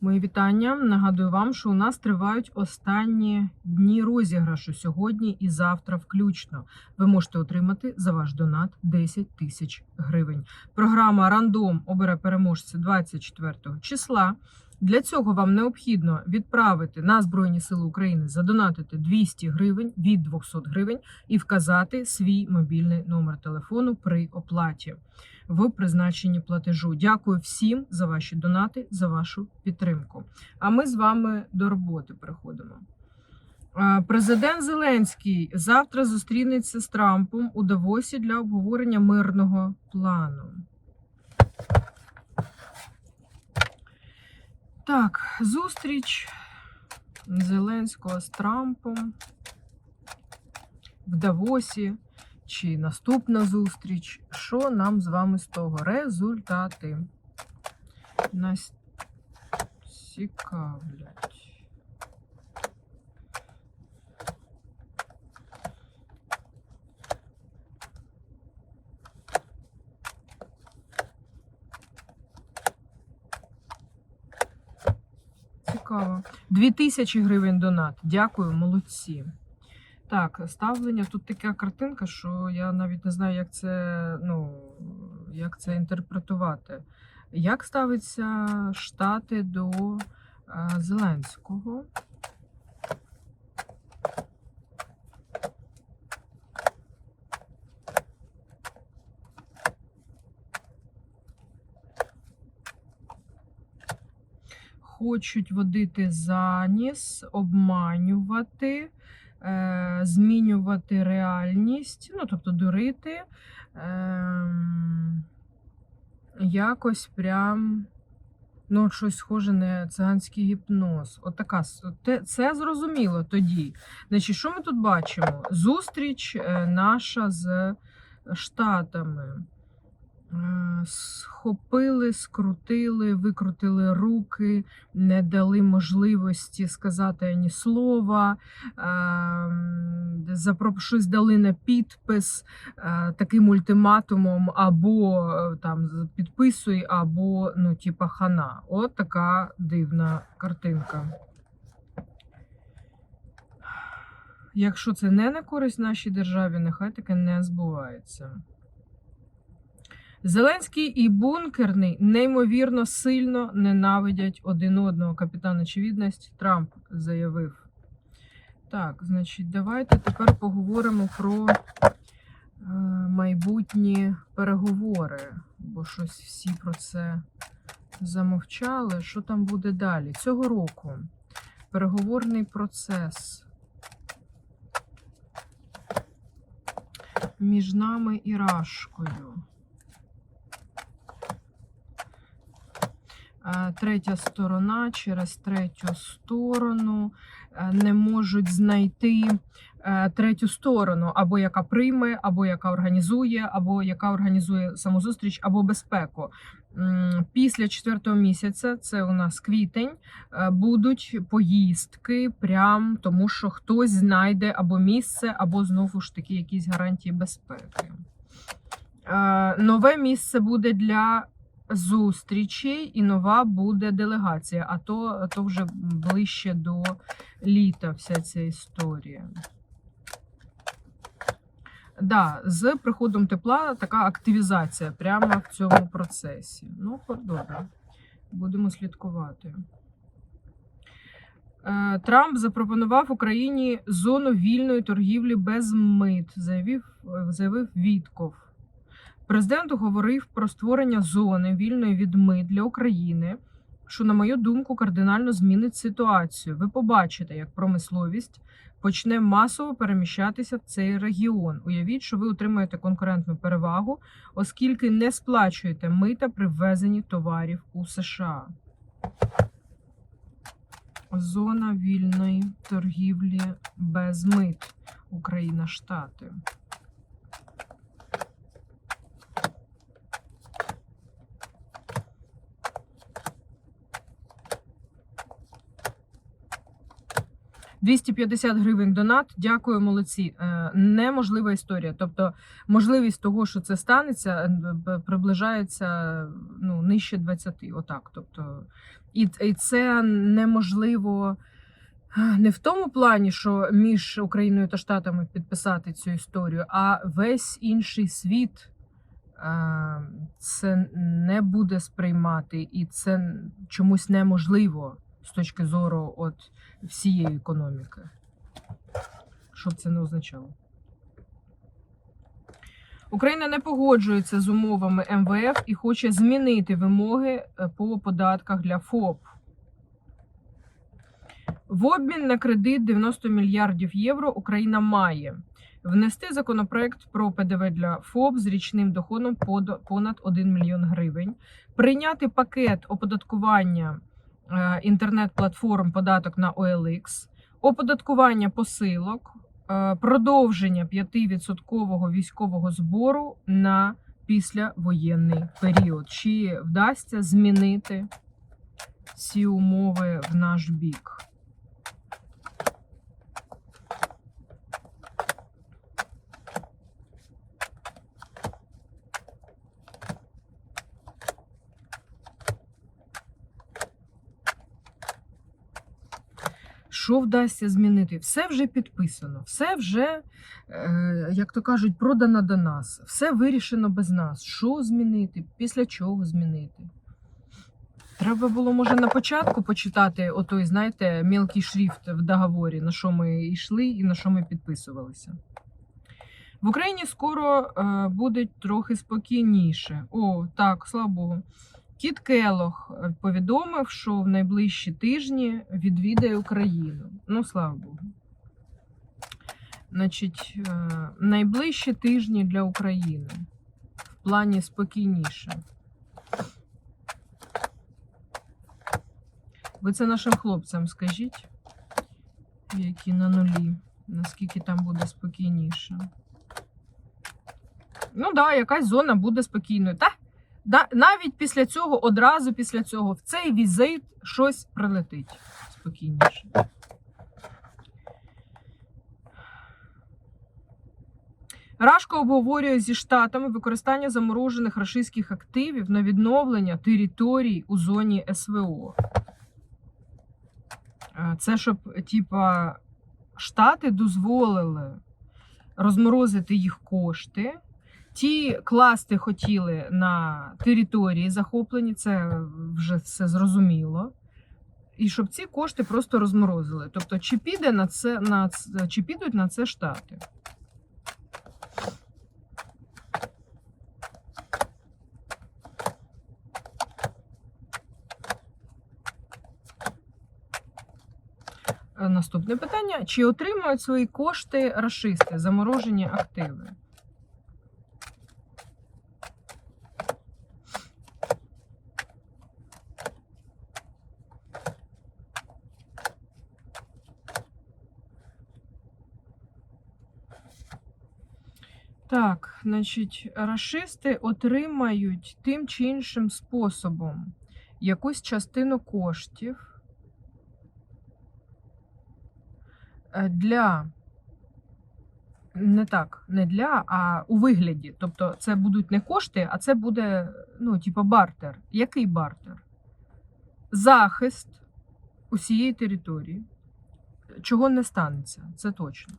Мої вітання. Нагадую вам, що у нас тривають останні дні розіграшу сьогодні і завтра включно. Ви можете отримати за ваш донат 10 тисяч гривень. Програма Рандом обере переможця 24 числа. Для цього вам необхідно відправити на Збройні Сили України задонатити 200 гривень від 200 гривень і вказати свій мобільний номер телефону при оплаті в призначенні платежу. Дякую всім за ваші донати, за вашу підтримку. А ми з вами до роботи переходимо. Президент Зеленський завтра зустрінеться з Трампом у Давосі для обговорення мирного плану. Так, зустріч Зеленського з Трампом в Давосі. Чи наступна зустріч? Що нам з вами з того? Результати нас цікавлять. Цікаво. Дві тисячі гривень донат. Дякую, молодці. Так, ставлення. Тут така картинка, що я навіть не знаю, як це, ну, як це інтерпретувати. Як ставиться Штати до е, Зеленського? Хочуть водити за ніс, обманювати е, змінювати реальність, ну, тобто дурити, е, якось прям. Ну, щось схоже на циганський гіпноз. От така, це зрозуміло тоді. Значить, що ми тут бачимо? Зустріч е, наша з Штатами. Е, Схопили, скрутили, викрутили руки, не дали можливості сказати ані слова, ем, щось дали на підпис е, таким ультиматумом, або е, там підписуй, або ну, типа хана. От така дивна картинка. Якщо це не на користь нашій державі, нехай таке не збувається. Зеленський і бункерний неймовірно сильно ненавидять один одного. Капітан очевидність Трамп заявив. Так, значить, давайте тепер поговоримо про е, майбутні переговори, бо щось всі про це замовчали. Що там буде далі? Цього року переговорний процес між нами і Рашкою. Третя сторона через третю сторону е, не можуть знайти е, третю сторону, або яка прийме, або яка організує, або яка організує саму зустріч, або безпеку. Після четвертого місяця, це у нас квітень, е, будуть поїздки, прям тому що хтось знайде або місце, або знову ж таки якісь гарантії безпеки. Е, Нове місце буде для зустрічей, і нова буде делегація. А то, то вже ближче до літа вся ця історія. Да, з приходом тепла така активізація прямо в цьому процесі. Ну, добре. Будемо слідкувати. Е, Трамп запропонував Україні зону вільної торгівлі без мит, заявив, заявив Вітков. Президент говорив про створення зони вільної від мит для України, що, на мою думку, кардинально змінить ситуацію. Ви побачите, як промисловість почне масово переміщатися в цей регіон. Уявіть, що ви отримаєте конкурентну перевагу, оскільки не сплачуєте мита при ввезенні товарів у США. Зона вільної торгівлі без мит. Україна, Штати. 250 гривень донат. Дякую, молодці. Е, Неможлива історія. Тобто, можливість того, що це станеться, е, приближається ну, нижче 20. Отак. Тобто, і, і це неможливо. е, Не в тому плані, що між Україною та Штатами підписати цю історію, а весь інший світ це не буде сприймати, і це чомусь неможливо з точки зору от всієї економіки. Що б це не означало? Україна не погоджується з умовами МВФ і хоче змінити вимоги е, по податках для ФОП. В обмін на кредит 90 мільярдів євро Україна має внести законопроект про ПДВ для ФОП з річним доходом понад 1 мільйон гривень, прийняти пакет оподаткування інтернет-платформ податок на OLX, оподаткування посилок, е, продовження 5% військового збору на післявоєнний період. Чи вдасться змінити ці умови в наш бік? Що вдасться змінити? Все вже підписано, все вже, е, як то кажуть, продано до нас, все вирішено без нас. Що змінити? Після чого змінити? Треба було, може, на початку почитати отой, знаєте, мілкий шрифт в договорі, на що ми йшли і на що ми підписувалися. В Україні скоро е, буде трохи спокійніше. О, так, слава Богу. Кіт Келох е, повідомив, що в найближчі тижні відвідає Україну. Ну, слава Богу. Значить, е, найближчі тижні для України в плані спокійніше. Ви це нашим хлопцям скажіть, які на нулі, наскільки там буде спокійніше. Ну так, да, якась зона буде спокійною. Та навіть після цього, одразу після цього, в цей візит щось прилетить спокійніше. Рашко обговорює зі штатами використання заморожених рашистських активів на відновлення територій у зоні СВО. Е, Це щоб, типа, штати дозволили розморозити їх кошти. Ті класти хотіли на території захоплені, це вже все зрозуміло. І щоб ці кошти просто розморозили. Тобто, чи піде на це на чи підуть на це штати? Е, Наступне питання: чи отримують свої кошти рашисти, заморожені активи? Так, значить, рашисти отримають тим чи іншим способом якусь частину коштів е, для не так, не для, а у вигляді. Тобто, це будуть не кошти, а це буде, ну, типу, бартер. Який бартер? Захист усієї території. Чого не станеться, це точно.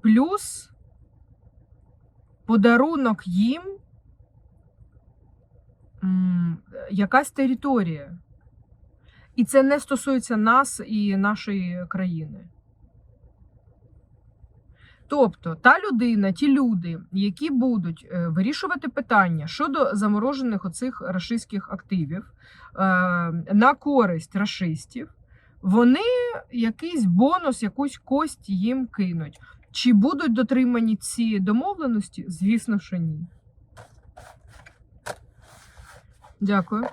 Плюс подарунок їм якась територія. І це не стосується нас і нашої країни. Тобто та людина, ті люди, які будуть е, вирішувати питання щодо заморожених оцих рашистських активів е, на користь рашистів, вони якийсь бонус, якусь кость їм кинуть. Чи будуть дотримані ці домовленості? Звісно, що ні. Дякую.